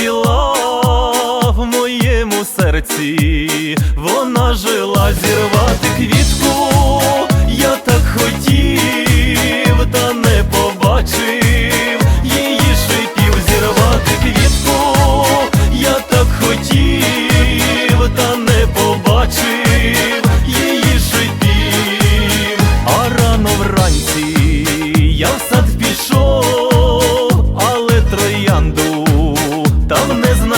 діло в моєму серці, вона жила зірва.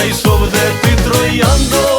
знайшов, де ти трояндо.